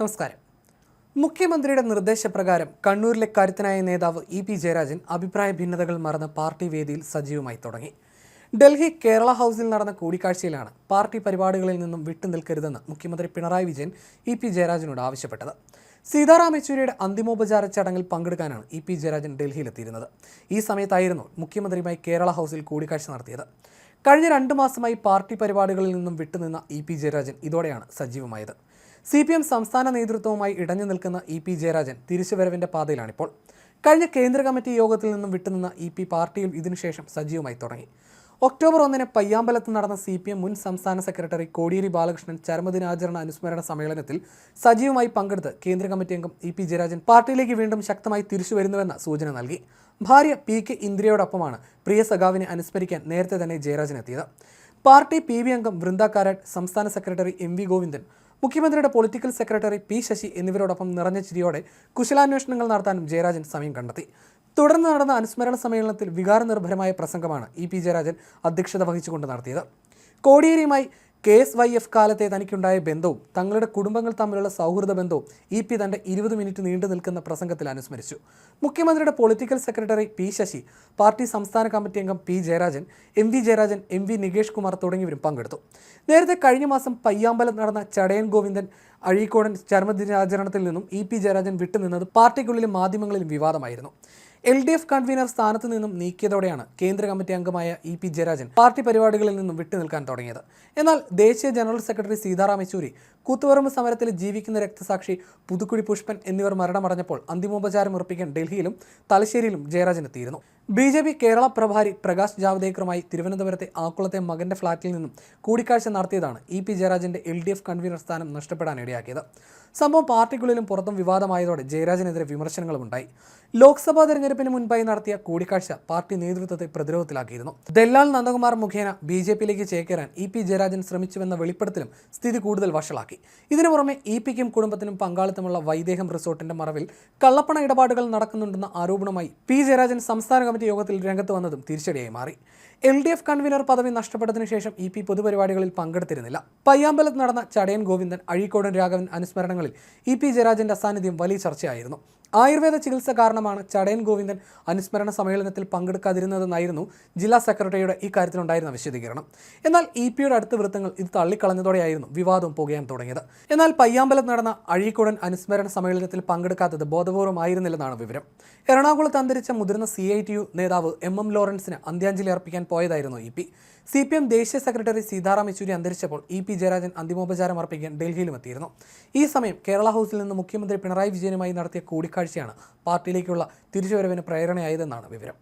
നമസ്കാരം. മുഖ്യമന്ത്രിയുടെ നിർദ്ദേശപ്രകാരം കണ്ണൂരിലെ കരുത്തനായ നേതാവ് ഇ പി ജയരാജൻ അഭിപ്രായ ഭിന്നതകൾ മറന്ന് പാർട്ടി വേദിയിൽ സജീവമായി തുടങ്ങി. ഡൽഹി കേരള ഹൗസിൽ നടന്ന കൂടിക്കാഴ്ചയിലാണ് പാർട്ടി പരിപാടികളിൽ നിന്നും വിട്ടുനിൽക്കരുതെന്ന് മുഖ്യമന്ത്രി പിണറായി വിജയൻ ഇ പി ജയരാജനോട് ആവശ്യപ്പെട്ടത്. സീതാറാം യെച്ചൂരിയുടെ അന്തിമോപചാര ചടങ്ങിൽ പങ്കെടുക്കാനാണ് ഇ പി ജയരാജൻ ഡൽഹിയിലെത്തിയിരുന്നത്. ഈ സമയത്തായിരുന്നു മുഖ്യമന്ത്രിയുമായി കേരള ഹൗസിൽ കൂടിക്കാഴ്ച നടത്തിയത്. കഴിഞ്ഞ രണ്ട് മാസമായി പാർട്ടി പരിപാടികളിൽ നിന്നും വിട്ടുനിന്ന ഇ പി ജയരാജൻ ഇതോടെയാണ് സജീവമായത്. സി പി എം സംസ്ഥാന നേതൃത്വവുമായി ഇടഞ്ഞു നിൽക്കുന്ന ഇ പി ജയരാജൻ തിരിച്ചുവരവിന്റെ പാതയിലാണിപ്പോൾ. കഴിഞ്ഞ കേന്ദ്ര കമ്മിറ്റി യോഗത്തിൽ നിന്നും വിട്ടുനിന്ന ഇ പി പാർട്ടിയിൽ ഇതിനുശേഷം സജീവമായി തുടങ്ങി. ഒക്ടോബർ ഒന്നിന് പയ്യാമ്പലത്ത് നടന്ന സി പി എം മുൻ സംസ്ഥാന സെക്രട്ടറി കോടിയേരി ബാലകൃഷ്ണൻ ചരമദിനാചരണ അനുസ്മരണ സമ്മേളനത്തിൽ സജീവമായി പങ്കെടുത്ത് കേന്ദ്ര കമ്മിറ്റി അംഗം ഇ പി ജയരാജൻ പാർട്ടിയിലേക്ക് വീണ്ടും ശക്തമായി തിരിച്ചു വരുന്നുവെന്ന സൂചന നൽകി. ഭാര്യ പി കെ ഇന്ദ്രിയോടൊപ്പമാണ് പ്രിയ സഖാവിനെ അനുസ്മരിക്കാൻ നേരത്തെ തന്നെ ജയരാജൻ എത്തിയത്. പാർട്ടി പി ബി അംഗം വൃന്ദ കാരാട്ട് സംസ്ഥാന സെക്രട്ടറി എം വി ഗോവിന്ദൻ മുഖ്യമന്ത്രിയുടെ പൊളിറ്റിക്കൽ സെക്രട്ടറി പി ശശി എന്നിവരോടൊപ്പം നിറഞ്ഞ ചിരിയോടെ കുശലാന്വേഷണങ്ങൾ നടത്താനും ജയരാജൻ സമയം കണ്ടെത്തി. തുടർന്ന് നടന്ന അനുസ്മരണ സമ്മേളനത്തിൽ വികാരനിർഭരമായ പ്രസംഗമാണ് ഇ പി ജയരാജൻ അധ്യക്ഷത വഹിച്ചുകൊണ്ട് നടത്തിയത്. കോടിയേരിയുമായി കെ എസ് വൈ എഫ് കാലത്തെ തനിക്കുണ്ടായ ബന്ധവും തങ്ങളുടെ കുടുംബങ്ങൾ തമ്മിലുള്ള സൗഹൃദ ബന്ധവും ഇ പി തന്റെ ഇരുപത് മിനിറ്റ് നീണ്ടു നിൽക്കുന്ന പ്രസംഗത്തിൽ അനുസ്മരിച്ചു. മുഖ്യമന്ത്രിയുടെ political secretary P Sasi party സംസ്ഥാന കമ്മിറ്റി അംഗം P Jayarajan M V Jayarajan M V Nikesh Kumar തുടങ്ങിയവരും പങ്കെടുത്തു. നേരത്തെ കഴിഞ്ഞ മാസം പയ്യാമ്പലം നടന്ന ചടയൻ ഗോവിന്ദൻ അഴീക്കോടൻ ചരമദിനാചരണത്തിൽ നിന്നും ഇ പി ജയരാജൻ വിട്ടുനിന്നത് പാർട്ടിക്കുള്ളിലും മാധ്യമങ്ങളിലും വിവാദമായിരുന്നു. എൽ ഡി എഫ് കൺവീനർ സ്ഥാനത്ത് നിന്നും നീക്കിയതോടെയാണ് കേന്ദ്ര കമ്മിറ്റി അംഗമായ ഇ പി ജയരാജൻ പാർട്ടി പരിപാടികളിൽ നിന്നും വിട്ടുനിൽക്കാൻ തുടങ്ങിയത്. എന്നാൽ ദേശീയ ജനറൽ സെക്രട്ടറി സീതാറാം യെച്ചൂരി കൂത്തുപറമ്പ് സമരത്തിൽ ജീവിക്കുന്ന രക്തസാക്ഷി പുതുക്കുഴി പുഷ്പൻ എന്നിവർ മരണമടഞ്ഞപ്പോൾ അന്തിമോപചാരം ഉറപ്പിക്കാൻ ഡൽഹിയിലും തലശ്ശേരിയിലും ജയരാജൻ എത്തിയിരുന്നു. ബി ജെ പി കേരള പ്രഭാരി പ്രകാശ് ജാവ്ദേക്കറുമായി തിരുവനന്തപുരത്തെ ആക്കുളത്തെ മകന്റെ ഫ്ളാറ്റിൽ നിന്നും കൂടിക്കാഴ്ച നടത്തിയതാണ് ഇ പി ജയരാജന്റെ എൽ ഡി എഫ് കൺവീനർ സ്ഥാനം നഷ്ടപ്പെടാൻ ഇടയാക്കിയത് സംഭവം പാർട്ടിക്കുള്ളിലും പുറത്തും വിവാദമായതോടെ ജയരാജനെതിരെ വിമർശനങ്ങളും ഉണ്ടായി ലോക്സഭാ തെരഞ്ഞെടുപ്പിന് മുൻപായി നടത്തിയ കൂടിക്കാഴ്ച പാർട്ടി നേതൃത്വത്തെ പ്രതിരോധത്തിലാക്കിയിരുന്നു. ദല്ലാൽ നന്ദകുമാർ മുഖേന ബി ജെ പിയിലേക്ക് ചേക്കേറാൻ ഇ പി ജയരാജൻ ശ്രമിച്ചുവെന്ന വെളിപ്പെടുത്തലും സ്ഥിതി കൂടുതൽ വഷളാക്കി. ഇതിനു പുറമെ ഇ പിക്കും കുടുംബത്തിനും പങ്കാളിത്തമുള്ള വൈദേഹം റിസോർട്ടിന്റെ മറവിൽ കള്ളപ്പണ ഇടപാടുകൾ നടക്കുന്നുണ്ടെന്ന ആരോപണമായി പി ജയരാജൻ സംസ്ഥാന കമ്മിറ്റി യോഗത്തിൽ രംഗത്ത് വന്നതും തിരിച്ചടിയായി മാറി. എൽ ഡി എഫ് കൺവീനർ പദവി നഷ്ടപ്പെട്ടതിനു ശേഷം ഇ പി പൊതുപരിപാടികളിൽ പങ്കെടുത്തിരുന്നില്ല. പയ്യാമ്പലത്ത് നടന്ന ചടയൻ ഗോവിന്ദൻ അഴീക്കോടൻ രാഘവൻ അനുസ്മരണങ്ങളിൽ ഇ പി ജയരാജന്റെ അസാന്നിധ്യം വലിയ ചർച്ചയായിരുന്നു. ആയുർവേദ ചികിത്സ കാരണമാണ് ചടയൻ ഗോവിന്ദൻ അനുസ്മരണ സമ്മേളനത്തിൽ പങ്കെടുക്കാതിരുന്നതെന്നായിരുന്നു ജില്ലാ സെക്രട്ടറിയുടെ ഈ കാര്യത്തിലുണ്ടായിരുന്ന വിശദീകരണം. എന്നാൽ ഇ പിയുടെ അടുത്ത വൃത്തങ്ങൾ ഇത് തള്ളിക്കളഞ്ഞതോടെയായിരുന്നു വിവാദം പുകയാൻ തുടങ്ങിയത്. എന്നാൽ പയ്യാമ്പലത്ത് നടന്ന അഴീക്കോടൻ അനുസ്മരണ സമ്മേളനത്തിൽ പങ്കെടുക്കാത്തത് ബോധപൂർവമായിരുന്നില്ലെന്നാണ് വിവരം. എറണാകുളത്ത് അന്തരിച്ച മുതിർന്ന സി നേതാവ് എം എം ലോറൻസിന് അന്ത്യാഞ്ജലി അർപ്പിക്കാൻ പോയതായിരുന്നു E P. C P M ദേശീയ സെക്രട്ടറി സീതാറാം യെച്ചൂരി അന്തരിച്ചപ്പോൾ ഇ പി ജയരാജൻ അന്തിമോപചാരം അർപ്പിക്കാൻ ഡൽഹിയിലും എത്തിയിരുന്നു. ഈ സമയം കേരള ഹൗസിൽ നിന്ന് മുഖ്യമന്ത്രി പിണറായി വിജയനുമായി നടത്തിയ കൂടിക്കാഴ്ചയാണ് പാർട്ടിയിലേക്കുള്ള തിരിച്ചുവരവിന് പ്രേരണയായതെന്നാണ് വിവരം.